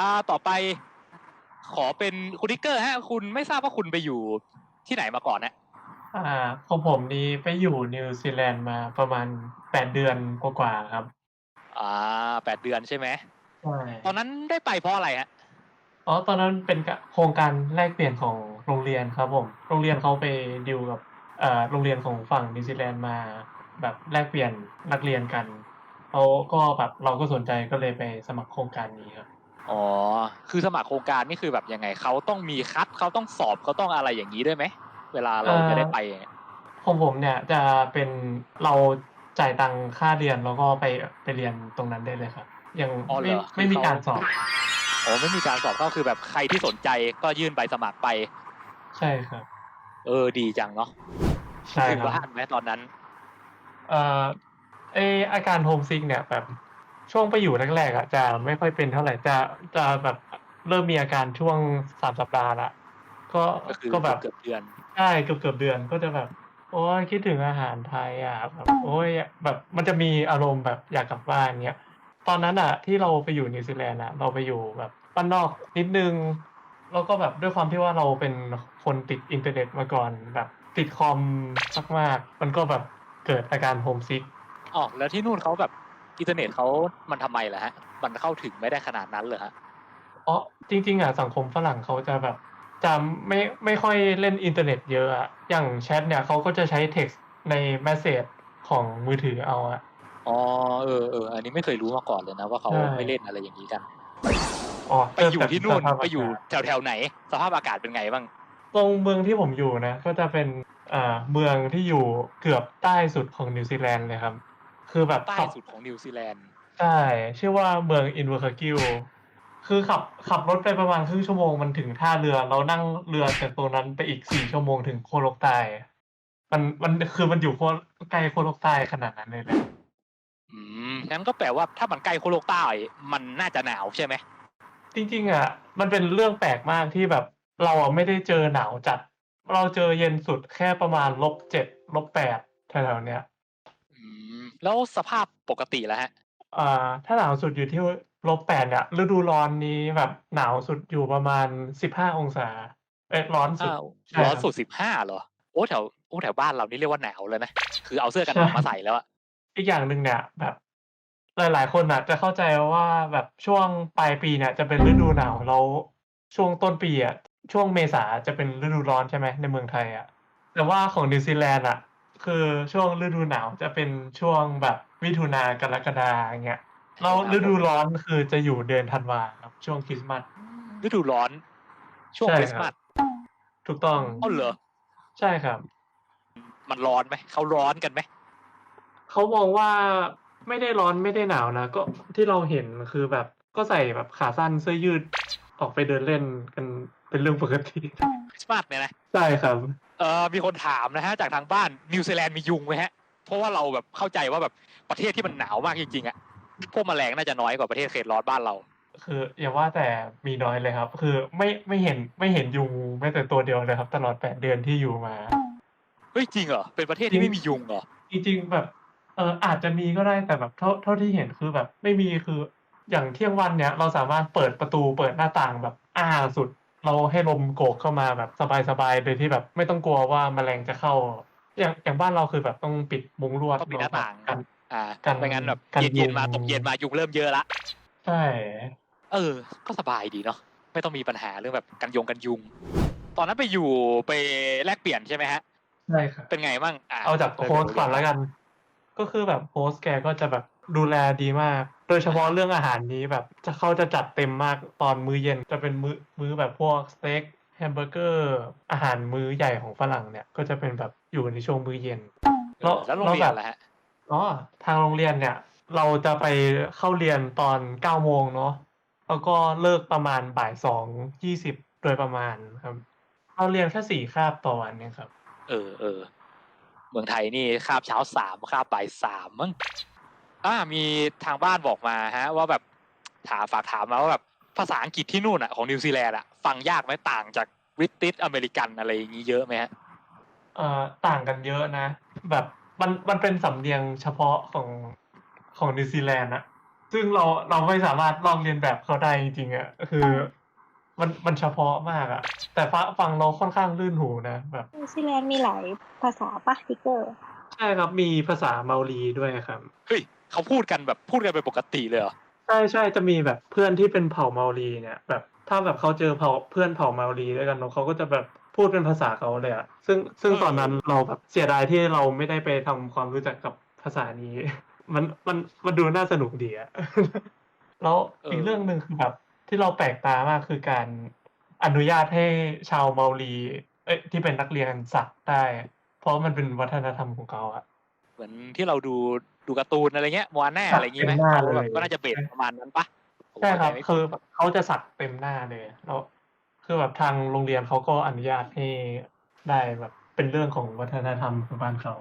อ่าต่อไปขอเป็นคุณดิกเกอร์ฮะ คุณไม่ทราบว่าคุณไปอยู่ที่ไหนมาก่อนนะอ่าของผมนี้ไปอยู่นิวซีแลนด์มาประมาณแปดเดือนกว่าๆครับ อ่าแปดเดือนใช่ไหมใช่ตอนนั้นได้ไปเพราะอะไรฮะอ๋อตอนนั้นเป็นกะโครงการแลกเปลี่ยนของโรงเรียนครับผม โรงเรียนเขาไปดิวกับเอ่อโรงเรียนของฝั่งนิวซีแลนด์มา แบบแลกเปลี่ยนนักเรียนกันเขาก็แบบเราก็สนใจก็เลยไปสมัครโครงการนี้ครับ อ๋อ คือสมัครโครงการนี่คือแบบยังไงเขาต้องมีคัดเขาต้องสอบเขาต้องอะไรอย่างนี้ด้วยไหมเวลาเราเอ่อจะได้ไปเนี่ยของผมเนี่ยจะเป็นเราจ่ายตังค่าเรียนแล้วก็ไปไปเรียนตรงนั้นได้เลยครับยังอ๋อเหรไม่อไม่มีการสอบอ๋อไม่มีการสอบก็คือแบบใครที่สนใจก็ยื่นใบสมัครไป ใช่ครับ เออดีจังเนาะใช่คิดครับว่าอ่านไหมตอนนั้น เอ่อไออาการโฮมซิกเนี่ยแบบ ช่วงไปอยู่แรกๆอะจะไม่ค่อยเป็นเท่าไหร่จะจะแบบเริ่มมีอาการช่วงสามสัปดาห์ละก็ก็คือก็แบบเกือบเดือนใช่เกือบเกือบเดือนก็จะแบบ โอ้ยคิดถึงอาหารไทยอะแบบโอ้ยแบบมันจะมีอารมณ์แบบอยากกลับบ้านเงี้ยตอนนั้นอะ ที่เราไปอยู่นิวซีแลนด์อะเราไปอยู่แบบบ้านนอกนิดนึง แล้วก็แบบด้วยความที่ว่าเราเป็นคนติดอินเทอร์เน็ตมาก่อน แบบติดคอมมากๆมันก็แบบเกิดอาการโฮมซิกอ๋อแล้วที่นู่นเขาแบบ อินเทอร์เน็ตเขามันทำไมล่ะฮะ มันเข้าถึงไม่ได้ขนาดนั้นเลยฮะอ๋อจริง ๆอะสังคมฝรั่งเขาจะแบบจะไม่ไม่ค่อยเล่นอินเทอร์เน็ตเยอะอะอย่างแชทเนี่ยเขาก็จะใช้ text ในแมสเซจของมือถือเอาอะอ๋อเออเอออันนี้ไม่เคยรู้มาก่อนเลยนะว่าเขาใช่ไม่เล่นอะไรอย่างนี้กันอ๋อไปอยู่ที่นู่นสภาพไปอยู่ากาศแถวแถวๆไหน สภาพอากาศเป็นไงบ้าง ตรงเมืองที่ผมอยู่นะ ก็จะเป็นอ่าเมืองที่อยู่เกือบใต้สุดของนิวซีแลนด์เลยครับ คือแบบใต้ขับสุดของนิวซีแลนด์ ใช่ชื่อว่าเมืองอินเวอร์คากิลคือขับขับรถไปประมาณครึ่งชั่วโมงมันถึงท่าเรือ เรานั่งเรือจากตรงนั้นไปอีกสี่ชั่วโมงถึงโคโลกใต้มันมันคือมันอยู่โคใกล้โคโลกใต้ขนาดนั้นเลยแหละ อืมงั้นก็แปลว่าถ้ามันใกล้โคโลกใต้ มันน่าจะหนาวใช่ไหม จริงๆอะมันเป็นเรื่องแปลกมากที่แบบเราอะไม่ได้เจอหนาวจัด เราเจอเย็นสุดแค่ประมาณลบเจ็ดลบแปดแถวๆเนี้ยอืม แล้วสภาพปกติแล้วฮะ อ่า ถ้าหนาวสุดอยู่ที่ลบแปดเนี่ยฤดูร้อนนี้แบบหนาวสุดอยู่ประมาณสิบห้าองศา เอ้ยร้อนสุด อ้าวใช่ร้อนครับสุดสิบห้าเหรอ โอ้แถวโอ้แถวบ้านเรานี่เรียกว่าหนาวแล้วนะ คือเอาเสื้อกันหนาวใช่มาใส่แล้วอะอีกอย่างหนึ่งเนี่ยแบบ หลาย ๆ คนอะ จะเข้าใจว่าแบบช่วงปลายปีเนี่ยจะเป็นฤดูหนาวแล้วช่วงต้นปีอะช่วงเมษาจะเป็นฤดูร้อนใช่ไหมในเมืองไทยอะแต่ว่าของนิวซีแลนด์อะ คือช่วงฤดูหนาวจะเป็นช่วงแบบมิถุนากรกฎาอย่างเงี้ยแล้วฤดูร้อนคือจะอยู่เดือนธันวาครับช่วงคริสต์มาสฤดูร้อน ช่วงใช่คริสต์ครัมาบสถูกต้องอ๋อเหรอใช่ครับ มันร้อนไหมเขาร้อนกันไหมเขามองว่าไม่ได้ร้อนไม่ได้หนาวนะก็ที่เราเห็นคือแบบก็ใส่แบบขาสั้นเสื้อยืดออกไปเดินเล่นกันเป็นเรื่องปกติคริสต์มาสเนี่ยนะใช่ครับ เออมีคนถามนะฮะจากทางบ้านนิวซีแลนด์มียุงไหมฮะเพราะว่าเราแบบเข้าใจว่าแบบประเทศที่มันหนาวมากจริงๆอะพวกแมลงน่าจะน้อยกว่าประเทศเขตร้อนบ้านเรา คืออย่าว่าแต่มีน้อยเลยครับ คือไม่ไม่เห็นไม่เห็นยุงแม้แต่ตัวเดียวเลยครับ ตลอดแปดเดือนที่อยู่มาเฮ้ยจริงเหรอเป็นประเทศจริที่งไม่มียุงเหรอจริงๆแบบเอออาจจะมีก็ได้แต่แบบเท่าเท่าที่เห็นคือแบบ ไม่มีคืออย่างเที่ยงวันเนี้ยเราสามารถเปิดประตูเปิดหน้าต่างแบบอ้าสุด เราให้ลมโกกเข้ามาแบบสบายๆโดยที่แบบไม่ต้องกลัวว่าแมลงจะเข้า อย่างอย่างบ้านเราคือแบบต้องปิดมุ้งลวดต้องปิดหน้าต่างกันอ่ากันไม่งั้นแบบกันเย็นๆมายุงตกเย็นมายุงเริ่มเยอะละใช่เออ ก็สบายดีเนาะไม่ต้องมีปัญหาเรื่องแบบกันยงกันยุง ตอนนั้นไปอยู่ไปแลกเปลี่ยนใช่ไหมฮะใช่ครับเป็นไงบ้างอะเอาจากโฮสต์ก่อนแล้วกัน ก็คือแบบโฮสต์แกก็จะแบบ ดูแลดีมาก โดยเฉพาะเรื่องอาหารนี้แบบจะเขาจะจัดเต็มมากตอนมื้อเย็นจะเป็นมื้อมื้อแบบพวกสเต็กแฮมเบอร์เกอร์อาหารมื้อใหญ่ของฝรั่งเนี่ย ก็จะเป็นแบบอยู่ในช่วงมื้อเย็นเออแล้วโรงเรียนล่ะฮะอ๋อทางโรงเรียนเนี่ย เราจะไปเข้าเรียนตอนเก้าโมงเนาะแล้วก็เลิกประมาณบ่ายสองยี่สิบโดยประมาณครับเราเรียนแค่สี่คาบต่อวันเนี่ยครับ เออเออเมืองไทยนี่คาบเช้าสามคาบบ่ายสามมั้ง อ่ามีทางบ้านบอกมาฮะ ว่าแบบถามฝากถามมาว่าแบบภาษาอังกฤษที่นู่นอะของนิวซีแลนด์อะฟังยากไหมต่างจากบริติชอเมริกันอะไรอย่างนี้เยอะไหมฮะเอ่อต่างกันเยอะนะ แบบมันมันเป็นสำเนียงเฉพาะของของนิวซีแลนด์นะซึ่งเราเราไม่สามารถลองเรียนแบบเขาได้จริงๆอะคือ มันมันเฉพาะมากอะแต่ฟังฟังเราค่อนข้างลื่นหูนะแบบนิวซีแลนด์มีหลายภาษาปะทิกเกอร์ ใช่ครับมีภาษาเมาลีด้วยครับ เฮ้ย เขาพูดกันแบบพูดกันเป็นปกติเลยเหรอใช่ใช่จะมีแบบเพื่อนที่เป็นเผ่าเมาลีเนี่ย แบบถ้าแบบเขาเจอเผ่าเพื่อนเผ่าเมาลีด้วยกันเนอะเขาก็จะแบบพูดเป็นภาษาเขาเลยอะซึ่งซึ่งเออตอนนั้นเราแบบเสียดายที่เราไม่ได้ไปทำความรู้จักกับภาษานี้ มันมันมันดูน่าสนุกดีอะแล้วอีกเรื่องหนึ่งคือแบบที่เราแปลกตามากคือการอนุญาตให้ชาวเมาลีเอ้ยที่เป็นนักเรียนสักได้ เพราะมันเป็นวัฒนธรรมของเขาอะเหมือนที่เราดู ดูการ์ตูนอะไรเงี้ยมัวแน่อะไรอย่างงี้ไหมเป็นหน้าเขาแบบเลยก็น่าจะเบสประมาณนั้นปะผมใช่ครับเข้าใจไม่ผิดคือแบบเขาจะสักเต็มหน้าเลยแล้วคือแบบทางโรงเรียนเขาก็อนุญาตให้ได้แบบเป็นเรื่องของวัฒนธรรมของบ้านเขา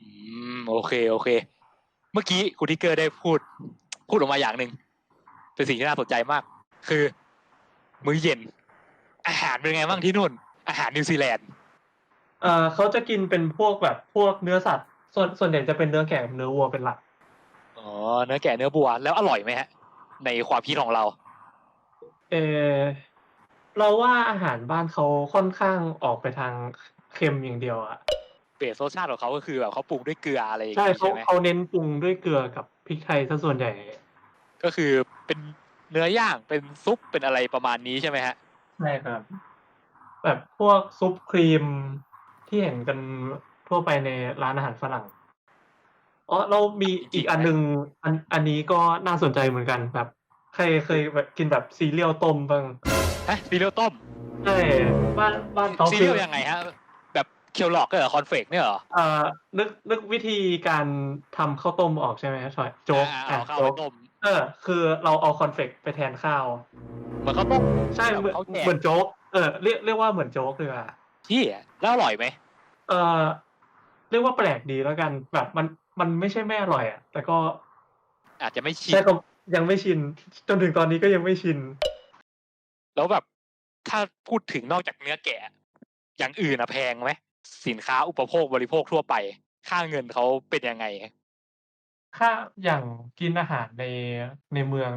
อืมโอเคโอเค เมื่อกี้คุณทิกเกอร์ได้พูด พูดออกมาอย่างหนึ่งเป็นสิ่งที่น่าสนใจมาก คือ มื้อเย็น อาหารเป็นไงบ้างที่นู่น อาหารนิวซีแลนด์ เอ่อเขาจะกินเป็นพวกแบบพวกเนื้อสัตว์ ส่วนส่วนใหญ่จะเป็นเนื้อแกะกับเนื้อวัวเป็นหลัก อ๋อ เนื้อแกะเนื้อบัวแล้วอร่อยไหมฮะ ในความคิดของเรา เออเราว่าอาหารบ้านเขาค่อนข้างออกไปทางเค็มอย่างเดียวอะเบสรสชาติของเขาก็คือแบบเขาปรุงด้วยเกลืออะไรอย่างใช่งี้เขาใช่ไหมเขาเน้นปรุงด้วยเกลือกับพริกไทยซะส่วนใหญ่ ก็คือเป็นเนื้อย่างเป็นซุปเป็นอะไรประมาณนี้ใช่ไหมฮะ ใช่ครับ แบบพวกซุปครีมที่เห็นกัน ทั่วไปในร้านอาหารฝรั่งอ๋อเรามีอีกอันหนึ่งอันอันนี้ก็น่าสนใจเหมือนกันแบบ ใครเคยแบบกินแบบซีเรียลต้มบ้างฮะซีเรียลต้มใช่บ้านบ้านเขาซีคืเรียอลยังไงฮะแบบเคียวหลอกก็เหรอคอนเฟกเนี่ยเหรอเอ่อนึกนึกวิธีการทำข้าวต้มออกใช่ไหมใช่โจ๊กอ่าอะเอาข้าวโจ๊ไปกต้มเออ คือเราเอาคอนเฟกไปแทนข้าวเหมือนข้าวต้มใช่เหมือนเขาแจกเหมือนโจ๊กเออเรียกเรียกว่าเหมือนโจ๊กเลยอะที่แล้วอร่อยไหมเออ เรียกว่าแปลกดีแล้วกัน แบบมันมันไม่ใช่ไม่อร่อยอะ แต่ก็อาจจะไม่ชินใช่ก็ยังไม่ชิน จนถึงตอนนี้ก็ยังไม่ชิน แล้วแบบถ้าพูดถึงนอกจากเนื้อแกะ อย่างอื่นอะแพงไหมสินค้าอุปโภคบริโภคทั่วไป ค่าเงินเขาเป็นยังไง ค่าอย่างกินอาหารในในเมือง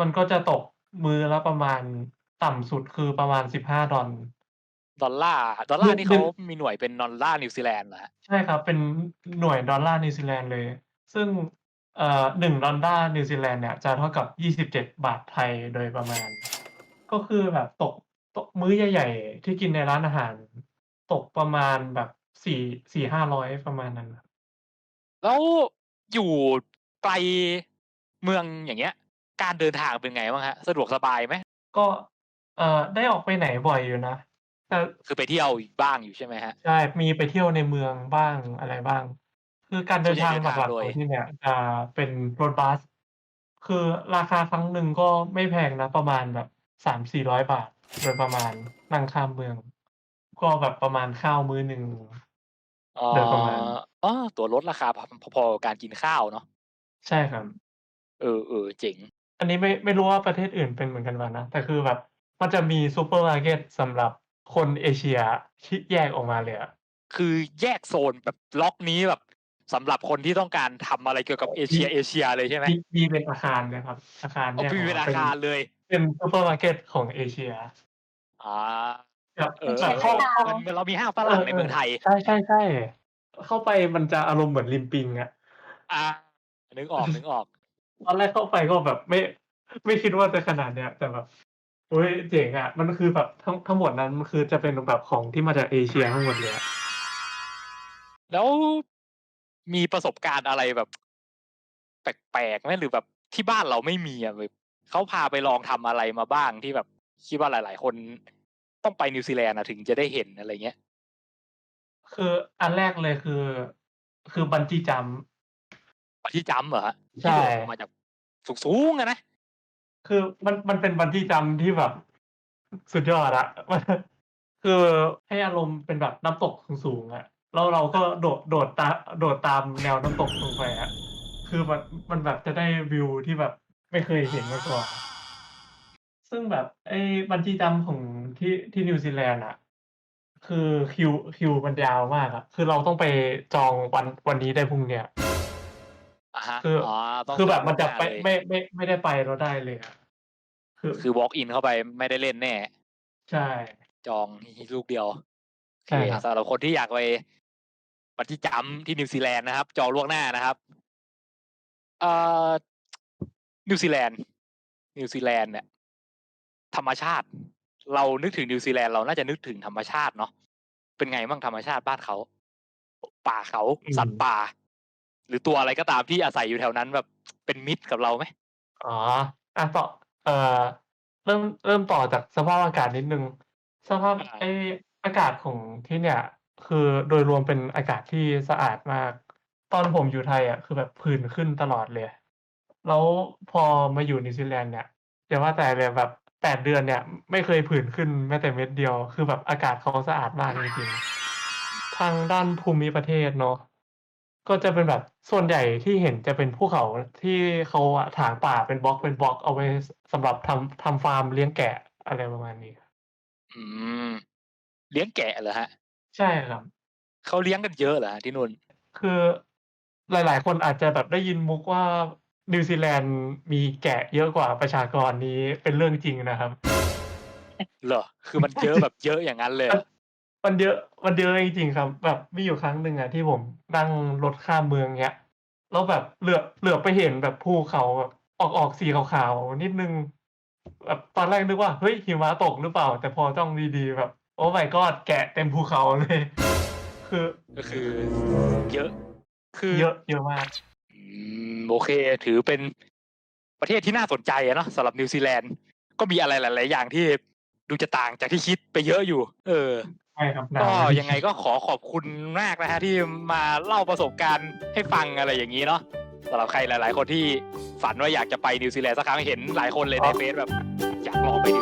มันก็จะตกมื้อละประมาณต่ำสุดคือประมาณสิบห้าดอล ดอลลาร์ดอลลาร์นี่หนึ่เขางมีหน่วยเป็นดอลลาร์นิวซีแลนด์เหรอฮะใช่ครับ เป็นหน่วยดอลลาร์นิวซีแลนด์เลย ซึ่งเอ่อหนึ่งดอลลาร์นิวซีแลนด์เนี่ยจะเท่ากับยี่สิบเจ็ดบาทไทยโดยประมาณ ก็คือแบบตกตกมื้อใหญ่ ๆ ที่กินในร้านอาหาร ตกประมาณแบบสี่สี่ห้าร้อยประมาณนั้นครับแล้วอยู่ไกลเมืองอย่างเงี้ย การเดินทางเป็นไงบ้างฮะ สะดวกสบายไหมก็เอ่อได้ออกไปไหนบ่อยอยู่นะแต่ คือไปเที่ยวบ้างอยู่ใช่ไหมฮะ ใช่ มีไปเที่ยวในเมืองบ้างอะไรบ้าง คือการเดินทางส่วนใหญ่เดินหทางลักๆโดขยองที่เนี่ยจะเป็นรถบัส คือราคาครั้งหนึ่งก็ไม่แพงนะ ประมาณแบบสามสี่ร้อยบาทโดยประมาณนั่งข้ามเมือง ก็แบบประมาณข้าวมื้อหนึ่งอ๋อโดยประมาณอ๋อตัวลดราคาพอๆกับการกินข้าวเนาะ ใช่ครับ เออเออเจ๋ง อันนี้ไม่ไม่รู้ว่าประเทศอื่นเป็นเหมือนกันป่ะนะ แต่คือแบบมันจะมีซูเปอร์มาร์เก็ตสำหรับ คนเอเชียที่แยกออกมาเลยอะคือแยกโซนแบบล็อกนี้แบบสำหรับคนที่ต้องการทำอะไรเกี่ยวกับเอเชียเอเชียเลยใช่ไหมมีมีเป็นอาคารเลยครับ อาคารเอาแยกไปออกเป็นมาอาคารเลย เป็นซูเปอร์มาร์เก็ตของเอเชียอ่าแบบเออแบบเข้าเออเข้าเหมือนเหมือนเรามีห้างฝรั่งในเมืองไทย ใช่ใช่ใช่เข้าไปมันจะอารมณ์เหมือนริมปิงอะอ่า นึกออกนึกออก ตอนแรกเข้าไปก็แบบไม่ ไม่คิดว่าจะขนาดเนี้ยแต่แบบ โอ้ยเจ๋งอะมันคือแบบทั้งทั้งหมดนั้นมันคือจะเป็นแบบของที่มาจากเอเชียทั้งหมดเลยอะแล้วมีประสบการณ์อะไรแบบ แปลกๆไหมหรือแบบที่บ้านเราไม่มีอะแบบเขาพาไปลองทำอะไรมาบ้างที่แบบคิดว่าหลาย ๆ คนต้องไปนิวซีแลนด์อะถึงจะได้เห็นอะไรเงี้ยคืออันแรกเลยคือ คือบันจี้จัมป์ ที่จำเหรอฮะใช่ ที่โดดลงมาจากสูงๆอะนะ คือมันมันเป็นบันจี้จัมป์ที่แบบ สุดยอดอะมันคือให้อารมณ์เป็นแบบน้ำตกสูงๆอะแล้วเราก็โดดโดดตาโดดตามแนวน้ำตกลงไปอะคือมันมันแบบจะได้วิวที่แบบไม่เคยเห็นมาก่อน ซึ่งแบบไอ้บันจี้จัมป์ของที่ที่นิวซีแลนด์อะคือคิวคิวมันยาวมากอะคือเราต้องไปจองวันวันนี้ได้พรุ่งเนี้ย ฮะคือออ๋อต้องคือแบบมันจะไปเลยไม่ไม่ไม่ได้ไปเราได้เลยอะคือคือ walk in เข้าไปไม่ได้เล่นแน่ ใช่ จองลูกเดียวโอใช่เคครับสำหรับคนที่อยากไปปฏิจำที่นิวซีแลนด์นะครับ จองล่วงหน้านะครับเอ่อนิวซีแลนด์นิวซีแลนด์เนี่ย ธรรมชาติ เรานึกถึงนิวซีแลนด์เราน่าจะนึกถึงธรรมชาติเนาะเป็นไงบ้างธรรมชาติบ้านเขา ป่าเขา สัตว์ป่า หรือตัวอะไรก็ตามที่อาศัยอยู่แถวนั้นแบบเป็นมิตรกับเราไหมอ๋ออะต่อเอ่อเริ่มเริ่มต่อจากสภาพอากาศนิดนึง สภาพอ่าไออากาศของที่เนี่ย คือโดยรวมเป็นอากาศที่สะอาดมาก ตอนผมอยู่ไทยอะคือแบบผื่นขึ้นตลอดเลย แล้วพอมาอยู่นิวซีแลนด์เนี่ยอย่าว่าแต่เลยแบบแปดเดือนเนี่ย ไม่เคยผื่นขึ้นแม้แต่เม็ดเดียว คือแบบอากาศเขาสะอาดมากจริงๆทางด้านภูมิประเทศเนาะ ก็จะเป็นแบบส่วนใหญ่ที่เห็นจะเป็นภูเขาที่เขาอะถางป่าเป็นบล็อกเป็นบล็อกเอาไว้สำหรับทำทำฟาร์มเลี้ยงแกะอะไรประมาณนี้อืม เลี้ยงแกะเหรอฮะใช่ครับ เขาเลี้ยงกันเยอะเหรอฮะที่นู่นคือหลาย ๆ คนอาจจะแบบได้ยินมุกว่านิวซีแลนด์มีแกะเยอะกว่าประชากรนี้เป็นเรื่องจริงนะครับ เหรอ คือมันเยอะแบบเยอะอย่างนั้นเลย มันเยอะมันเยอะจริงๆครับ แบบมีอยู่ครั้งหนึ่งอะที่ผมนั่งรถข้ามเมืองเงี้ยแล้วแบบเหลือบเหลือบไปเห็นแบบภูเขาแบบออกออกสีขาวๆนิดนึงแบบตอนแรกนึกว่าเฮ้ยหิมะตกหรือเปล่า แต่พอจ้องดีๆแบบ โอ้ my god แกะเต็มภูเขาเลย คือก็คือ เยอะ คือเยอะเยอะมากอืมโอเค ถือเป็นประเทศที่น่าสนใจอะเนาะสำหรับนิวซีแลนด์ก็มีอะไรหลาย ๆ อย่างที่ดูจะต่างจากที่คิดไปเยอะอยู่ เออ ใช่ครับหนาวก็เลยยังไงก็ขอขอบคุณมากนะฮะที่มาเล่าประสบการณ์ให้ฟังอะไรอย่างนี้เนาะสำหรับใครหลาย ๆ คนที่ฝันว่าอยากจะไปนิวซีแลนด์สักครั้งเห็นหลายคนเลยในเฟซแบบอยากลองไปนิวซีแลนด์